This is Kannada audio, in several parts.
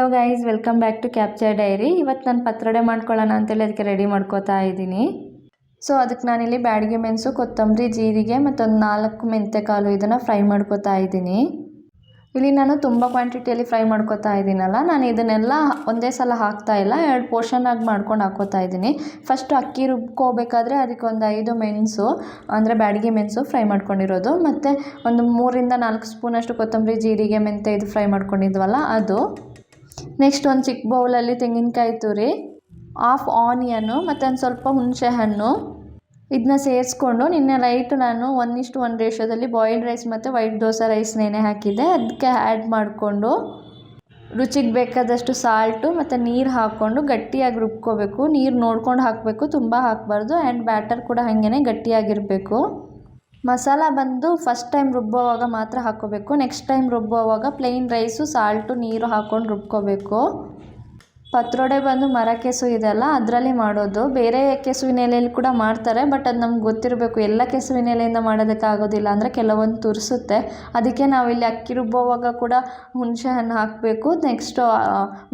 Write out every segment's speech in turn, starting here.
Hello guys welcome back to capture diary ಇವತ್ತು ನಾನು ಪತ್ರೊಡೆ ಮಾಡ್ಕೊಳ್ಳೋಣ ಅಂತೇಳಿ ಅದಕ್ಕೆ ರೆಡಿ ಮಾಡ್ಕೋತಾ ಇದ್ದೀನಿ. ಸೊ ಅದಕ್ಕೆ ನಾನಿಲ್ಲಿ ಬ್ಯಾಡಿಗೆ ಮೆಣಸು, ಕೊತ್ತಂಬರಿ, ಜೀರಿಗೆ ಮತ್ತೊಂದು ನಾಲ್ಕು ಮೆಂತೆಕಾಳು ಇದನ್ನು ಫ್ರೈ ಮಾಡ್ಕೋತಾ ಇದ್ದೀನಿ. ಇಲ್ಲಿ ನಾನು ತುಂಬ ಕ್ವಾಂಟಿಟಿಯಲ್ಲಿ ಫ್ರೈ ಮಾಡ್ಕೋತಾ ಇದ್ದೀನಲ್ಲ, ನಾನು ಇದನ್ನೆಲ್ಲ ಒಂದೇ ಸಲ ಹಾಕ್ತಾ ಇಲ್ಲ, ಎರಡು ಪೋರ್ಷನ್ ಆಗಿ ಮಾಡ್ಕೊಂಡು ಹಾಕೋತಾ ಇದ್ದೀನಿ. ಫಸ್ಟ್ ಅಕ್ಕಿ ರುಬ್ಕೋಬೇಕಾದ್ರೆ ಅದಕ್ಕೆ ಒಂದು ಐದು ಮೆಣಸು, ಅಂದರೆ ಬ್ಯಾಡಿಗೆ ಮೆಣಸು ಫ್ರೈ ಮಾಡ್ಕೊಂಡಿರೋದು. ಮತ್ತು ಒಂದು ಮೂರಿಂದ ನಾಲ್ಕು ಸ್ಪೂನಷ್ಟು ಕೊತ್ತಂಬರಿ, ಜೀರಿಗೆ, ಮೆಂತೆ ಇದು ಫ್ರೈ ಮಾಡ್ಕೊಂಡಿದ್ವಲ್ಲ, ಅದು. ನೆಕ್ಸ್ಟ್ ಒಂದು ಚಿಕ್ಕ ಬೌಲಲ್ಲಿ ತೆಂಗಿನಕಾಯಿ ತುರಿ ಆಫ್ ಆನಿಯನ್ನು ಮತ್ತು ಒಂದು ಸ್ವಲ್ಪ ಹುಣಸೆ ಹಣ್ಣು. ಇದನ್ನ ಸೇರಿಸ್ಕೊಂಡು ನಿನ್ನೆ ನೈಟ್ ನಾನು ಒನ್ ಇಷ್ಟು ಒನ್ ರೇಷೋದಲ್ಲಿ ಬಾಯ್ಲ್ಡ್ ರೈಸ್ ಮತ್ತು ವೈಟ್ ದೋಸೆ ರೈಸ್ ನೆನೆ ಹಾಕಿದ್ದೆ. ಅದಕ್ಕೆ ಆ್ಯಡ್ ಮಾಡಿಕೊಂಡು ರುಚಿಗೆ ಬೇಕಾದಷ್ಟು ಸಾಲ್ಟು ಮತ್ತು ನೀರು ಹಾಕ್ಕೊಂಡು ಗಟ್ಟಿಯಾಗಿ ರುಬ್ಕೋಬೇಕು. ನೀರು ನೋಡ್ಕೊಂಡು ಹಾಕಬೇಕು, ತುಂಬ ಹಾಕಬಾರ್ದು. ಆ್ಯಂಡ್ ಬ್ಯಾಟರ್ ಕೂಡ ಹಾಗೇ ಗಟ್ಟಿಯಾಗಿರಬೇಕು. ಮಸಾಲ ಬಂದು ಫಸ್ಟ್ ಟೈಮ್ ರುಬ್ಬೋವಾಗ ಮಾತ್ರ ಹಾಕ್ಕೋಬೇಕು. ನೆಕ್ಸ್ಟ್ ಟೈಮ್ ರುಬ್ಬೋವಾಗ ಪ್ಲೈನ್ ರೈಸು ಸಾಲ್ಟು ನೀರು ಹಾಕ್ಕೊಂಡು ರುಬ್ಕೋಬೇಕು. ಪತ್ರೊಡೆ ಬಂದು ಮರ ಕೆಸು ಇದೆಲ್ಲ ಅದರಲ್ಲಿ ಮಾಡೋದು. ಬೇರೆ ಕೆಸುವಿನ ಎಲೆಯಲ್ಲಿ ಕೂಡ ಮಾಡ್ತಾರೆ, ಬಟ್ ಅದು ನಮ್ಗೆ ಗೊತ್ತಿರಬೇಕು. ಎಲ್ಲ ಕೆಸುವಿನ ಎಲೆಯಿಂದ ಮಾಡೋದಕ್ಕೆ ಆಗೋದಿಲ್ಲ. ಅಂದರೆ ಕೆಲವೊಂದು ತುರಿಸುತ್ತೆ. ಅದಕ್ಕೆ ನಾವು ಇಲ್ಲಿ ಅಕ್ಕಿ ರುಬ್ಬೋವಾಗ ಕೂಡ ಹುಣಸೆ ಹಣ್ಣು ಹಾಕಬೇಕು ನೆಕ್ಸ್ಟು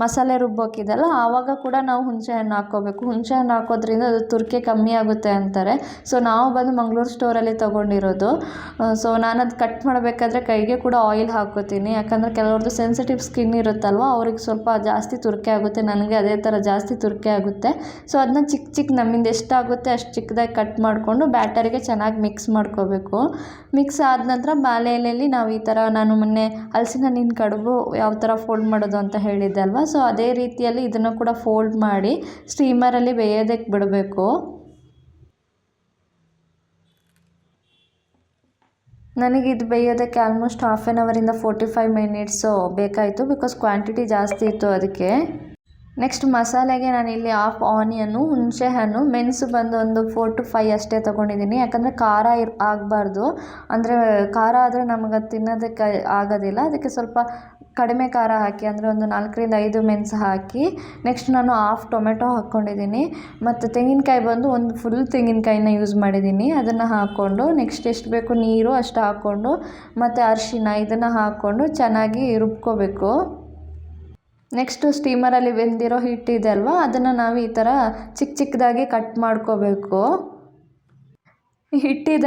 ಮಸಾಲೆ ರುಬ್ಬೋಕಿದೆಲ್ಲ ಆವಾಗ ಕೂಡ ನಾವು ಹುಣಸೆ ಹಣ್ಣು ಹಾಕ್ಕೋಬೇಕು. ಹುಣಸೆ ಹಣ್ಣು ಹಾಕೋದ್ರಿಂದ ಅದು ತುರ್ಕೆ ಕಮ್ಮಿ ಆಗುತ್ತೆ ಅಂತಾರೆ. ಸೊ ನಾವು ಬಂದು ಮಂಗಳೂರು ಸ್ಟೋರಲ್ಲಿ ತೊಗೊಂಡಿರೋದು. ಸೊ ನಾನು ಅದು ಕಟ್ ಮಾಡಬೇಕಾದ್ರೆ ಕೈಗೆ ಕೂಡ ಆಯಿಲ್ ಹಾಕೋತೀನಿ. ಯಾಕಂದರೆ ಕೆಲವ್ರದ್ದು ಸೆನ್ಸಿಟಿವ್ ಸ್ಕಿನ್ ಇರುತ್ತಲ್ವ, ಅವ್ರಿಗೆ ಸ್ವಲ್ಪ ಜಾಸ್ತಿ ತುರ್ಕೆ ಆಗುತ್ತೆ. ನನಗೆ ಅದೇ ಥರ ಜಾಸ್ತಿ ತುರಿಕೆ ಆಗುತ್ತೆ. ಸೊ ಅದನ್ನ ಚಿಕ್ಕ ಚಿಕ್ಕ ನಮ್ಮಿಂದ ಎಷ್ಟಾಗುತ್ತೆ ಅಷ್ಟು ಚಿಕ್ಕದಾಗಿ ಕಟ್ ಮಾಡಿಕೊಂಡು ಬ್ಯಾಟರಿಗೆ ಚೆನ್ನಾಗಿ ಮಿಕ್ಸ್ ಮಾಡ್ಕೋಬೇಕು. ಮಿಕ್ಸ್ ಆದ ನಂತರ ಬಾಳೆ ಎಲೆಯಲ್ಲಿ ನಾವು ಈ ಥರ ನಾನು ಮೊನ್ನೆ ಹಲಸಿನ ಹಣ್ಣಿನ ಕಡುಬು ಯಾವ ಥರ ಫೋಲ್ಡ್ ಮಾಡೋದು ಅಂತ ಹೇಳಿದ್ದೆ ಅಲ್ವಾ? ಸೊ ಅದೇ ರೀತಿಯಲ್ಲಿ ಇದನ್ನು ಕೂಡ ಫೋಲ್ಡ್ ಮಾಡಿ ಸ್ಟೀಮರಲ್ಲಿ ಬೇಯೋದಕ್ಕೆ ಬಿಡಬೇಕು. ನನಗೆ ಇದು ಬೇಯೋದಕ್ಕೆ ಆಲ್ಮೋಸ್ಟ್ ಹಾಫ್ ಆನ್ ಅವರಿಂದ ಫೋರ್ಟಿ ಫೈವ್ ಮಿನಿಟ್ಸು ಬೇಕಾಯಿತು ಬಿಕಾಸ್ ಕ್ವಾಂಟಿಟಿ ಜಾಸ್ತಿ ಇತ್ತು ಅದಕ್ಕೆ. ನೆಕ್ಸ್ಟ್ ಮಸಾಲೆಗೆ ನಾನಿಲ್ಲಿ ಹಾಫ್ ಆನಿಯನ್ನು ಹುಣಸೆ ಹಣ್ಣು, ಮೆಣಸು ಬಂದು ಒಂದು ಫೋರ್ ಟು ಫೈವ್ ಅಷ್ಟೇ ತೊಗೊಂಡಿದ್ದೀನಿ. ಯಾಕಂದರೆ ಖಾರ ಇರ್ ಆಗಬಾರ್ದು. ಅಂದರೆ ಖಾರ ಆದರೆ ನಮಗೆ ತಿನ್ನೋದಕ್ಕೆ ಆಗೋದಿಲ್ಲ. ಅದಕ್ಕೆ ಸ್ವಲ್ಪ ಕಡಿಮೆ ಖಾರ ಹಾಕಿ, ಅಂದರೆ ಒಂದು ನಾಲ್ಕರಿಂದ ಐದು ಮೆಣಸು ಹಾಕಿ ನೆಕ್ಸ್ಟ್ ನಾನು ಹಾಫ್ ಟೊಮೆಟೊ ಹಾಕ್ಕೊಂಡಿದ್ದೀನಿ. ಮತ್ತು ತೆಂಗಿನಕಾಯಿ ಬಂದು ಒಂದು ಫುಲ್ ತೆಂಗಿನಕಾಯಿನ ಯೂಸ್ ಮಾಡಿದ್ದೀನಿ. ಅದನ್ನು ಹಾಕ್ಕೊಂಡು ನೆಕ್ಸ್ಟ್ ಎಷ್ಟು ಬೇಕು ನೀರು ಅಷ್ಟು ಹಾಕ್ಕೊಂಡು, ಮತ್ತು ಅರಿಶಿನ ಇದನ್ನು ಹಾಕ್ಕೊಂಡು ಚೆನ್ನಾಗಿ ರುಬ್ಕೋಬೇಕು. ನೆಕ್ಸ್ಟು ಸ್ಟೀಮರಲ್ಲಿ ಬೆಂದಿರೋ ಹಿಟ್ಟಿದೆ ಅಲ್ವಾ? ಅದನ್ನು ನಾವು ಈ ಥರ ಚಿಕ್ಕ ಚಿಕ್ಕದಾಗಿ ಕಟ್ ಮಾಡ್ಕೋಬೇಕು.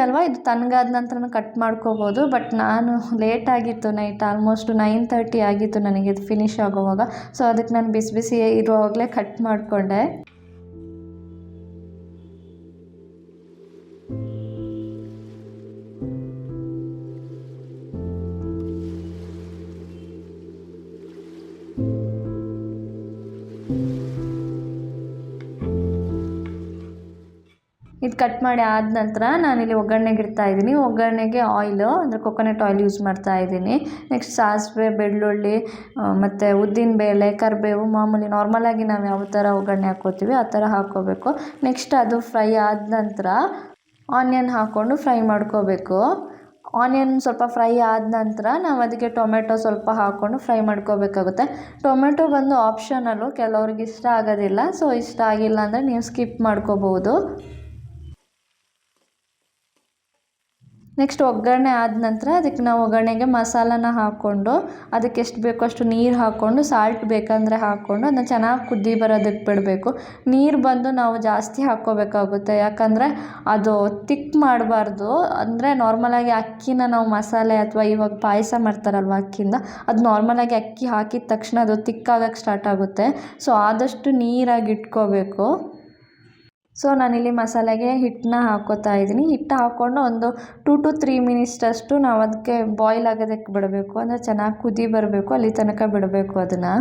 ಅಲ್ವಾ? ಇದು ತನಗಾದ ನಂತರ ಕಟ್ ಮಾಡ್ಕೋಬೋದು. ಬಟ್ ನಾನು ಲೇಟ್ ಆಗಿತ್ತು ನೈಟ್ ಆಲ್ಮೋಸ್ಟ್ ನೈನ್ ತರ್ಟಿ ಆಗಿತ್ತು ನನಗೆ ಇದು ಫಿನಿಶ್ ಆಗೋವಾಗ. ಸೊ ಅದಕ್ಕೆ ನಾನು ಬಿಸಿ ಬಿಸಿ ಇರುವಾಗಲೇ ಕಟ್ ಮಾಡಿಕೊಂಡೆ. ಇದು ಕಟ್ ಮಾಡಿ ಆದ ನಂತರ ನಾನಿಲ್ಲಿ ಒಗ್ಗರಣೆಗೆ ಇಡ್ತಾ ಇದ್ದೀನಿ. ಒಗ್ಗರಣೆಗೆ ಆಯಿಲು ಅಂದರೆ ಕೊಕೊನಟ್ ಆಯಿಲ್ ಯೂಸ್ ಮಾಡ್ತಾ ಇದ್ದೀನಿ. ನೆಕ್ಸ್ಟ್ ಸಾಸಿವೆ, ಬೆಳ್ಳುಳ್ಳಿ ಮತ್ತು ಉದ್ದಿನ ಬೇಳೆ, ಕರಿಬೇವು, ಮಾಮೂಲಿ ನಾರ್ಮಲಾಗಿ ನಾವು ಯಾವ ಥರ ಒಗ್ಗರಣೆ ಹಾಕ್ಕೋತೀವಿ ಆ ಥರ ಹಾಕ್ಕೋಬೇಕು ನೆಕ್ಸ್ಟ್ ಅದು ಫ್ರೈ ಆದ ನಂತರ ಆನಿಯನ್ ಹಾಕ್ಕೊಂಡು ಫ್ರೈ ಮಾಡ್ಕೋಬೇಕು. ಆನಿಯನ್ ಸ್ವಲ್ಪ ಫ್ರೈ ಆದ ನಂತರ ನಾವು ಅದಕ್ಕೆ ಟೊಮೆಟೊ ಸ್ವಲ್ಪ ಹಾಕ್ಕೊಂಡು ಫ್ರೈ ಮಾಡ್ಕೋಬೇಕಾಗುತ್ತೆ. ಟೊಮೆಟೊ ಬಂದು ಆಪ್ಷನಲ್ಲು ಕೆಲವ್ರಿಗೆ ಇಷ್ಟ ಆಗೋದಿಲ್ಲ. ಸೊ ಇಷ್ಟ ಆಗಿಲ್ಲ ಅಂದರೆ ನೀವು ಸ್ಕಿಪ್ ಮಾಡ್ಕೋಬೋದು ನೆಕ್ಸ್ಟ್ ಒಗ್ಗರಣೆ ಆದ ನಂತರ ಅದಕ್ಕೆ ನಾವು ಒಗ್ಗರಣೆಗೆ ಮಸಾಲನ ಹಾಕ್ಕೊಂಡು ಅದಕ್ಕೆ ಎಷ್ಟು ಬೇಕೋ ಅಷ್ಟು ನೀರು ಹಾಕ್ಕೊಂಡು ಸಾಲ್ಟ್ ಬೇಕಂದರೆ ಹಾಕ್ಕೊಂಡು ಅದನ್ನ ಚೆನ್ನಾಗಿ ಕುದ್ದಿ ಬರೋದಕ್ಕೆ ಬಿಡಬೇಕು. ನೀರು ಬಂದು ನಾವು ಜಾಸ್ತಿ ಹಾಕ್ಕೋಬೇಕಾಗುತ್ತೆ. ಯಾಕಂದರೆ ಅದು ತಿಕ್ ಮಾಡಬಾರ್ದು. ಅಂದರೆ ನಾರ್ಮಲಾಗಿ ಅಕ್ಕಿನ ನಾವು ಮಸಾಲೆ ಅಥವಾ ಇವಾಗ ಪಾಯಸ ಮಾಡ್ತಾರಲ್ವ ಅಕ್ಕಿಯಿಂದ ಅದು ನಾರ್ಮಲಾಗಿ ಅಕ್ಕಿ ಹಾಕಿದ ತಕ್ಷಣ ಅದು ತಿಕ್ಕಾಗಕ್ಕೆ ಸ್ಟಾರ್ಟ್ ಆಗುತ್ತೆ. ಸೊ ಆದಷ್ಟು ನೀರಾಗಿ ಇಟ್ಕೋಬೇಕು. ಸೊ ನಾನಿಲ್ಲಿ ಮಸಾಲೆಗೆ ಹಿಟ್ಟನ್ನ ಹಾಕೋತಾ ಇದ್ದೀನಿ. ಹಿಟ್ಟು ಹಾಕ್ಕೊಂಡು ಒಂದು ಟೂ ಟು ತ್ರೀ ಮಿನಿಟ್ಸಷ್ಟು ನಾವು ಅದಕ್ಕೆ ಬಾಯ್ಲ್ ಆಗೋದಕ್ಕೆ ಬಿಡಬೇಕು. ಅಂದರೆ ಚೆನ್ನಾಗಿ ಕುದಿ ಬರಬೇಕು, ಅಲ್ಲಿ ತನಕ ಬಿಡಬೇಕು ಅದನ್ನು.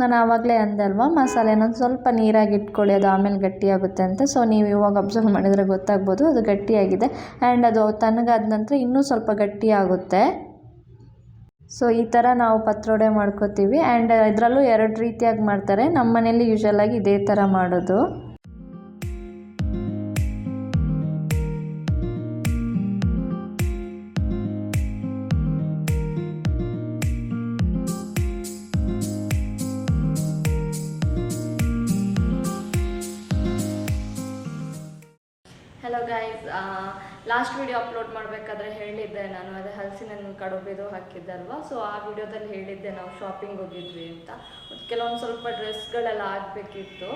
ನಾನು ಆವಾಗಲೇ ಅಂದೆ ಅಲ್ವಾ ಮಸಾಲೆನ ಸ್ವಲ್ಪ ನೀರಾಗಿ ಇಟ್ಕೊಳ್ಳಿ, ಅದು ಆಮೇಲೆ ಗಟ್ಟಿಯಾಗುತ್ತೆ ಅಂತ. ಸೊ ನೀವು ಇವಾಗ ಅಬ್ಸರ್ವ್ ಮಾಡಿದರೆ ಗೊತ್ತಾಗ್ಬೋದು, ಅದು ಗಟ್ಟಿಯಾಗಿದೆ. ಆ್ಯಂಡ್ ಅದು ತಣ್ಣಗಾದ ನಂತರ ಇನ್ನೂ ಸ್ವಲ್ಪ ಗಟ್ಟಿಯಾಗುತ್ತೆ. ಸೊ ಈ ಥರ ನಾವು ಪತ್ರೊಡೆ ಮಾಡ್ಕೋತೀವಿ. ಆ್ಯಂಡ್ ಇದರಲ್ಲೂ ಎರಡು ರೀತಿಯಾಗಿ ಮಾಡ್ತಾರೆ. ನಮ್ಮ ಮನೇಲಿ ಯೂಶ್ವಲಾಗಿ ಇದೇ ಥರ ಮಾಡೋದು. ಲಾಸ್ಟ್ ವಿಡಿಯೋ ಅಪ್ಲೋಡ್ ಮಾಡಬೇಕಾದ್ರೆ ಹೇಳಿದ್ದೆ ನಾನು, ಅದೇ ಹಲಸಿನ ಕಡುಬಿದು ಹಾಕಿದ್ದೆ ಅಲ್ವಾ ಸೊ ಆ ವಿಡಿಯೋದಲ್ಲಿ ಹೇಳಿದ್ದೆ ನಾವು ಶಾಪಿಂಗ್ ಹೋಗಿದ್ವಿ ಅಂತ. ಕೆಲವೊಂದು ಸ್ವಲ್ಪ ಡ್ರೆಸ್ಗಳೆಲ್ಲ ಆಗಬೇಕಿತ್ತು.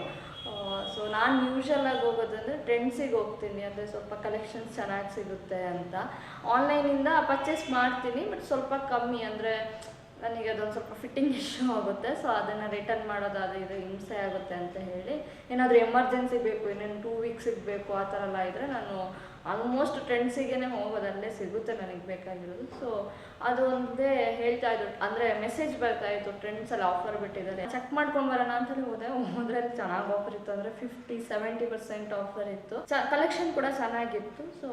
ಸೊ ನಾನು ಯೂಶಲಾಗಿ ಹೋಗೋದಂದರೆ ಟ್ರೆಂಡ್ಸಿಗೆ ಹೋಗ್ತೀನಿ. ಅಂದರೆ ಸ್ವಲ್ಪ ಕಲೆಕ್ಷನ್ಸ್ ಚೆನ್ನಾಗಿ ಸಿಗುತ್ತೆ ಅಂತ. ಆನ್ಲೈನಿಂದ ಪರ್ಚೇಸ್ ಮಾಡ್ತೀನಿ ಬಟ್ ಸ್ವಲ್ಪ ಕಮ್ಮಿ. ಅಂದರೆ ನನಗೆ ಅದೊಂದು ಸ್ವಲ್ಪ ಫಿಟ್ಟಿಂಗ್ ಇಶ್ಯೂ ಆಗುತ್ತೆ. ಸೊ ಅದನ್ನು ರಿಟರ್ನ್ ಮಾಡೋದು ಅದು ಇದು ಹಿಂಸೆ ಆಗುತ್ತೆ ಅಂತ ಹೇಳಿ. ಏನಾದರೂ ಎಮರ್ಜೆನ್ಸಿ ಬೇಕು, ಇನ್ನೇನು ಟೂ ವೀಕ್ಸಿಗೆ ಬೇಕು, ಆ ಥರ ಎಲ್ಲ ಇದ್ದರೆ ನಾನು ಆಲ್ಮೋಸ್ಟ್ ಟ್ರೆಂಡ್ಸಿಗೆ ಹೋಗೋದಲ್ಲೇ ಸಿಗುತ್ತೆ ನನಗೆ ಬೇಕಾಗಿರೋದು. ಸೊ ಅದು ಒಂದೇ ಹೇಳ್ತಾ ಇದ್ರು. ಅಂದರೆ ಮೆಸೇಜ್ ಬರ್ತಾ ಇತ್ತು ಟ್ರೆಂಡ್ಸಲ್ಲಿ ಆಫರ್ ಬಿಟ್ಟಿದ್ದಾರೆ. ಚೆಕ್ ಮಾಡ್ಕೊಂಡು ಬರೋಣ ಅಂತಲೇ ಹೋದೆ. ಹೋದ್ರಲ್ಲಿ ಚೆನ್ನಾಗಿ ಆಫರ್ ಇತ್ತು. ಅಂದರೆ ಫಿಫ್ಟಿ ಸೆವೆಂಟಿ ಪರ್ಸೆಂಟ್ ಆಫರ್ ಇತ್ತು. ಕಲೆಕ್ಷನ್ ಕೂಡ ಚೆನ್ನಾಗಿತ್ತು. ಸೊ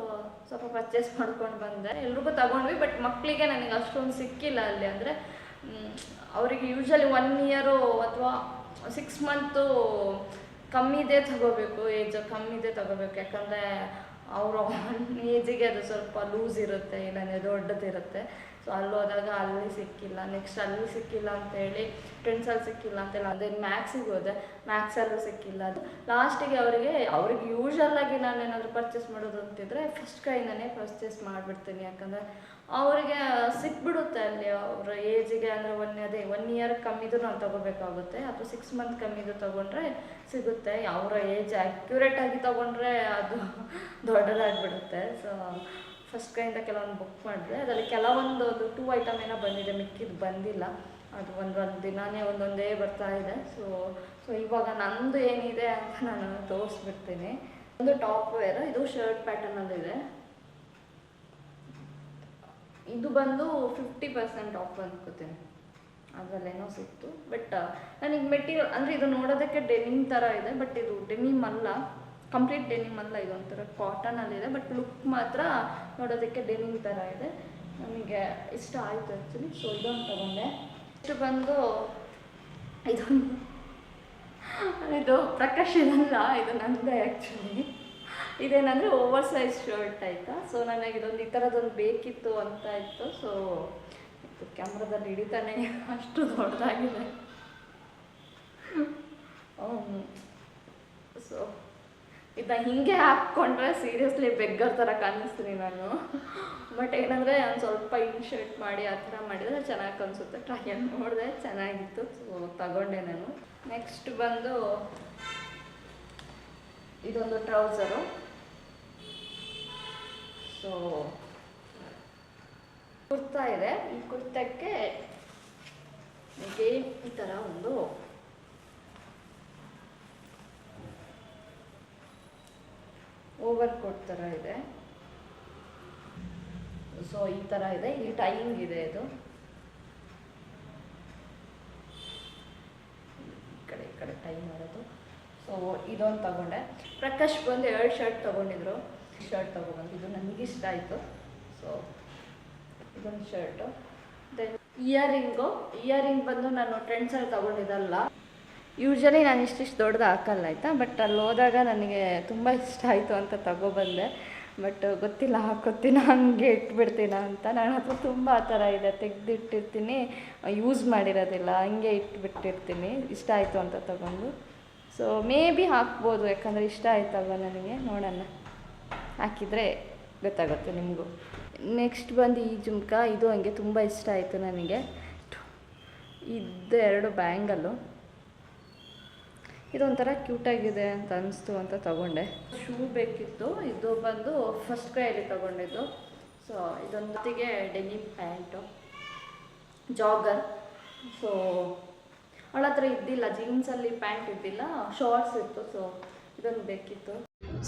ಸ್ವಲ್ಪ ಪರ್ಚೇಸ್ ಮಾಡ್ಕೊಂಡು ಬಂದೆ. ಎಲ್ರಿಗೂ ತಗೊಂಡ್ವಿ ಬಟ್ ಮಕ್ಕಳಿಗೆ ನನಗೆ ಅಷ್ಟೊಂದು ಸಿಕ್ಕಿಲ್ಲ ಅಲ್ಲಿ. ಅಂದರೆ ಅವರಿಗೆ ಯೂಶಲಿ ಒನ್ ಇಯರು ಅಥವಾ ಸಿಕ್ಸ್ ಮಂತು ಕಮ್ಮಿದೇ ತಗೋಬೇಕು ಏಜ್ ಕಮ್ಮಿದೇ ತಗೋಬೇಕು. ಯಾಕಂದರೆ ಅವರು ಏಜಿಗೆ ಅದು ಸ್ವಲ್ಪ ಲೂಸ್ ಇರುತ್ತೆ ಇಲ್ಲಾಂದರೆ ದೊಡ್ಡದಿರುತ್ತೆ. ಸೊ ಅಲ್ಲಿ ಹೋದಾಗ ಅಲ್ಲಿ ಸಿಕ್ಕಿಲ್ಲ. ನೆಕ್ಸ್ಟ್ ಅಲ್ಲಿ ಸಿಕ್ಕಿಲ್ಲ ಅಂತೇಳಿ ಫ್ರೆಂಡ್ಸಲ್ಲಿ ಸಿಕ್ಕಿಲ್ಲ ಅಂತೆಲ್ಲ ಅದೇ ಮ್ಯಾಕ್ಸಿಗೆ ಹೋದೆ. ಮ್ಯಾಕ್ಸಲ್ಲೂ ಸಿಕ್ಕಿಲ್ಲ. ಅದು ಲಾಸ್ಟಿಗೆ ಅವರಿಗೆ, ಅವ್ರಿಗೆ ಯೂಶಲಾಗಿ ನಾನು ಏನಾದರೂ ಪರ್ಚೇಸ್ ಮಾಡೋದು ಅಂತಿದ್ರೆ ಫಸ್ಟ್ ಕೈಯಿಂದನೇ ಪರ್ಚೇಸ್ ಮಾಡಿಬಿಡ್ತೀನಿ. ಯಾಕಂದರೆ ಅವರಿಗೆ ಸಿಕ್ಬಿಡುತ್ತೆ ಅಲ್ಲಿ ಅವರ ಏಜಿಗೆ ಅಂದರೆ ಒನ್ ಅದೇ ಒನ್ ಇಯರ್ ಕಮ್ಮಿದು ನಾವು ತಗೋಬೇಕಾಗುತ್ತೆ. ಅಥವಾ ಸಿಕ್ಸ್ ಮಂತ್ ಕಮ್ಮಿದು ತಗೊಂಡ್ರೆ ಸಿಗುತ್ತೆ. ಅವರ ಏಜ್ ಆ್ಯಕ್ಯುರೇಟಾಗಿ ತಗೊಂಡ್ರೆ ಅದು ದೊಡ್ಡದಾಗಿಬಿಡುತ್ತೆ. ಸೊ ಫಸ್ಟ್ ಕೈಯಿಂದ ಕೆಲವೊಂದು ಬುಕ್ ಮಾಡಿದೆ ಅದರಲ್ಲಿ ಕೆಲವೊಂದು ಒಂದು ಟೂ ಐಟಮ್ ಏನೋ ಬಂದಿದೆ, ಮಿಕ್ಕಿದ್ದು ಬಂದಿಲ್ಲ. ಅದು ಒಂದೊಂದು ದಿನಾನೇ ಒಂದೊಂದೇ ಬರ್ತಾ ಇದೆ. ಸೊ ಸೊ ಇವಾಗ ನಂದು ಏನಿದೆ ಅಂತ ನಾನು ತೋರಿಸ್ಬಿಡ್ತೀನಿ. ಒಂದು ಟಾಪ್ ವೇರ್ ಇದು ಶರ್ಟ್ ಪ್ಯಾಟರ್ನಲ್ಲಿದೆ ಇದು ಬಂದು ಫಿಫ್ಟಿ ಪರ್ಸೆಂಟ್ ಆಫ್ ಅನ್ಕೋತೀನಿ. ಅದರಲ್ಲೇನೋ ಸಿಕ್ತು. ಬಟ್ ನನಗೆ ಮೆಟೀರಿಯಲ್ ಅಂದರೆ ಇದು ನೋಡೋದಕ್ಕೆ ಡೆನಿಮ್ ಥರ ಇದೆ ಬಟ್ ಇದು ಡೆನಿಮ್ ಅಲ್ಲ. ಕಂಪ್ಲೀಟ್ ಡೆನಿಮ್ ಅಲ್ಲ ಇದೊಂಥರ ಕಾಟನಲ್ಲಿದೆ ಬಟ್ ಲುಕ್ ಮಾತ್ರ ನೋಡೋದಕ್ಕೆ ಡೆನಿಮ್ ಥರ ಇದೆ. ನನಗೆ ಇಷ್ಟ ಆಯಿತು ಆ್ಯಕ್ಚುಲಿ ಸೊ ಇದೊಂದು ತಗೊಂಡೆ. ಇಷ್ಟು ಬಂದು, ಇದೊಂದು, ಇದು ಪ್ರಕಾಶ್ ಇದಲ್ಲ ಇದು ನಂದೇ ಆ್ಯಕ್ಚುಲಿ ಇದೇನಂದರೆ ಓವರ್ ಸೈಜ್ ಶರ್ಟ್ ಆಯಿತಾ? ಸೊ ನನಗೆ ಇದೊಂದು ಈ ಥರದೊಂದು ಬೇಕಿತ್ತು ಅಂತ ಇತ್ತು. ಸೊ ಇದು ಕ್ಯಾಮ್ರಾದಲ್ಲಿ ಹಿಡಿತಾನೆ ಅಷ್ಟು ದೊಡ್ಡದಾಗಿದೆ. ಸೊ ಇದನ್ನ ಹಿಂಗೆ ಹಾಕ್ಕೊಂಡ್ರೆ ಸೀರಿಯಸ್ಲಿ ಬೆಗ್ಗರ್ ಥರ ಕಾಣಿಸ್ತೀನಿ ನಾನು. ಬಟ್ ಏನಂದರೆ ನಾನು ಸ್ವಲ್ಪ ಇನ್ ಶರ್ಟ್ ಮಾಡಿ ಆ ಥರ ಮಾಡಿದರೆ ಚೆನ್ನಾಗಿ ಕಾಣಿಸುತ್ತೆ. ಟ್ರೈ ನೋಡಿದೆ ಚೆನ್ನಾಗಿತ್ತು. ಸೊ ತಗೊಂಡೆ ನಾನು. ನೆಕ್ಸ್ಟ್ ಬಂದು ಇದೊಂದು ಟ್ರೌಸರು. ಸೊ ಕುರ್ತಾ ಇದೆ. ಈ ಕುರ್ತಕ್ಕೆ ಗೇಮ್ ಈ ಥರ ಒಂದು ಓವರ್ ಕೋಟ್ ಥರ ಇದೆ. ಸೊ ಈ ಥರ ಇದೆ. ಇಲ್ಲಿ ಟೈಮಿಂಗ್ ಇದೆ ಇದು. ಈ ಕಡೆ ಈ ಕಡೆ ಟೈ ಮಾಡೋದು. ಸೊ ಇದೊಂದು ತಗೊಂಡೆ. ಪ್ರಕಾಶ್ ಬಂದು ಎರಡು ಶರ್ಟ್ ತಗೊಂಡಿದ್ರು. ಶರ್ಟ್ ತೊಗೊಬಂದು ಇದು ನನಗಿಷ್ಟ ಆಯಿತು. ಸೊ ಇದೊಂದು ಶರ್ಟು ದೆನ್ ಇಯರಿಂಗು ಇಯರಿಂಗ್ ಬಂದು ನಾನು ಟ್ರೆಂಡ್ಸಲ್ಲಿ ತಗೊಂಡಿದ್ದಲ್ಲ. ಯೂಶಲಿ ನಾನು ಇಷ್ಟಿಷ್ಟು ದೊಡ್ಡದು ಹಾಕಲ್ಲ, ಆಯಿತಾ? ಬಟ್ ಅಲ್ಲಿ ಹೋದಾಗ ನನಗೆ ತುಂಬ ಇಷ್ಟ ಆಯಿತು ಅಂತ ತಗೊಬಂದೆ. ಬಟ್ ಗೊತ್ತಿಲ್ಲ ಹಾಕೋತೀನ ಹಂಗೆ ಇಟ್ಬಿಡ್ತೀನ ಅಂತ. ನಾನು ಹತ್ರ ತುಂಬ ಆ ಥರ ಇದೆ. ತೆಗೆದಿಟ್ಟಿರ್ತೀನಿ. ಯೂಸ್ ಮಾಡಿರೋದಿಲ್ಲ, ಹಂಗೆ ಇಟ್ಬಿಟ್ಟಿರ್ತೀನಿ. ಇಷ್ಟ ಆಯಿತು ಅಂತ ತಗೊಂಡು. ಸೊ ಮೇ ಬಿ ಹಾಕ್ಬೋದು, ಯಾಕಂದರೆ ಇಷ್ಟ ಆಯ್ತಲ್ವ ನನಗೆ? ನೋಡೋಣ. ಹಾಕಿದರೆ ಗೊತ್ತಾಗುತ್ತೆ ನಿಮಗೂ. ನೆಕ್ಸ್ಟ್ ಬಂದು ಈ ಜುಮ್ಕ, ಇದು ಹಂಗೆ ತುಂಬ ಇಷ್ಟ ಆಯಿತು ನನಗೆ. ಇದು ಎರಡು ಬ್ಯಾಂಗಲ್ಲು. ಇದೊಂಥರ ಕ್ಯೂಟಾಗಿದೆ ಅಂತ ಅನಿಸ್ತು ಅಂತ ತಗೊಂಡೆ. ಶೂ ಬೇಕಿತ್ತು. ಇದು ಬಂದು ಫಸ್ಟ್ ಕೈಯಲ್ಲಿ ತಗೊಂಡಿದ್ದು. ಸೊ ಇದೊಂದಿಗೆ ಡೆನಿಮ್ ಪ್ಯಾಂಟು. ಜಾಗರ್. ಸೊ ಅವಳ ಹತ್ರ ಇದ್ದಿಲ್ಲ ಜೀನ್ಸಲ್ಲಿ ಪ್ಯಾಂಟ್ ಇದ್ದಿಲ್ಲ ಶಾರ್ಟ್ಸ್ ಇತ್ತು ಸೊ ಇದೊಂದು ಬೇಕಿತ್ತು.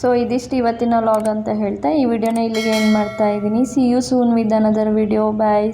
ಸೊ ಇದಿಷ್ಟು ಇವತ್ತಿನ ಲಾಗ್ ಅಂತ ಹೇಳ್ತಾ, ಈ ವಿಡಿಯೋನ ಇಲ್ಲಿಗೆ ಏನು ಮಾಡ್ತಾ ಇದ್ದೀನಿ. See you soon with another video bye